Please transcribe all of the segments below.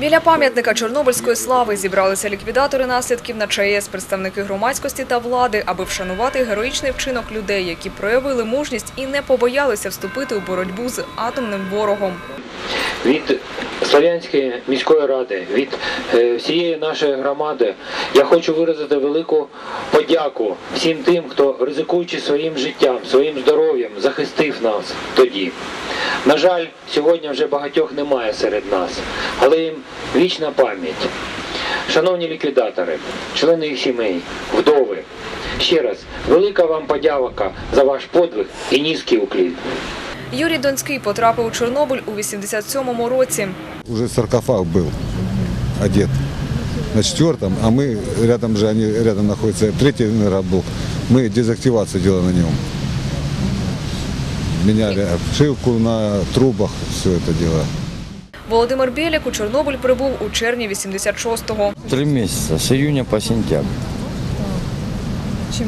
Біля пам'ятника Чорнобильської слави зібралися ліквідатори наслідків на ЧАЕС, представники громадськості та влади, аби вшанувати героїчний вчинок людей, які проявили мужність і не побоялися вступити у боротьбу з атомним ворогом. Від Слов'янської міської ради, від е, всієї нашої громади, я хочу виразити велику подяку всім тим, хто ризикуючи своїм життям, своїм здоров'ям, захистив нас тоді. На жаль, сьогодні вже багатьох немає серед нас, але їм вічна пам'ять. Шановні ліквідатори, члени їх сімей, вдови, ще раз велика вам подяка за ваш подвиг і низький уклін. Юрій Донський потрапив у Чорнобиль у 87-му році. Уже саркофаг был одет на четвертом, а мы рядом же, они рядом находятся, третий номер был. Мы дезактивацию делали на нем. Меняли обшивку на трубах, все это дело. Володимир Білік у Чорнобиль прибув у червні 86-го. Три месяца, с июня по сентябрь.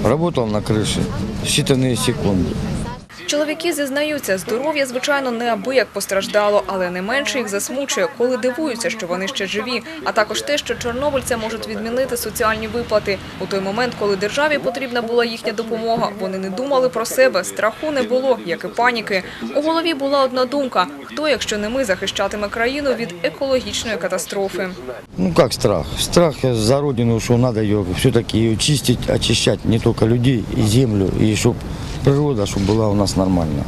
Работал на крыше. Считанные секунды. Чоловіки зізнаються, здоров'я, звичайно, неабияк постраждало, але не менше їх засмучує, коли дивуються, що вони ще живі, а також те, що чорнобильця можуть відмінити соціальні виплати. У той момент, коли державі потрібна була їхня допомога, вони не думали про себе, страху не було, як і паніки. У голові була одна думка: хто, якщо не ми, захищатиме країну від екологічної катастрофи. Ну как страх? Страх за родину, что надо ее все-таки ее чистить, очищать не только людей и землю, и чтобы природа, чтобы была у нас нормально.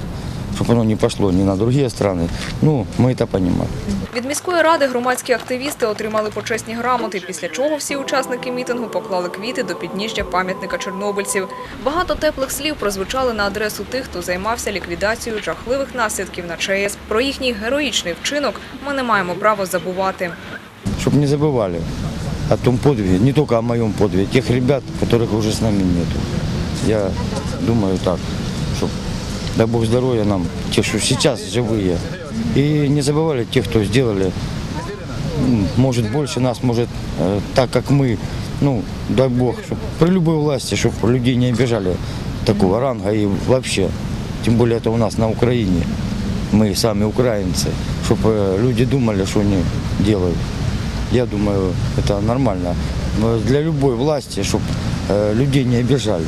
Чтобы оно не пошло ни на другие страны. Ну, мы это понимаем. Від міської ради громадські активісти отримали почесні грамоти, після чого всі учасники мітингу поклали квіти до підніжжя пам'ятника чорнобильців. Багато теплих слів прозвучали на адресу тих, хто займався ліквідацією жахливих наслідків на ЧАЕС. Про їхній героїчний вчинок ми не маємо права забувати. Чтобы не забывали о том подвиге, не только о моем подвиге, тех ребят, которых уже с нами нету. Я думаю так, щоб дай Бог здоровья нам, ті, что сейчас живые, и не забывали тех, кто сделали. Может больше нас, может э, так, как мы, Ну, дай Бог, чтоб при любой власти, щоб людей не обижали такого ранга и вообще, тем более это у нас на Украине мы сами украинцы, щоб э, люди думали, что они делают. Я думаю, это нормально. Э, для любой власти, чтобы людей не обижали.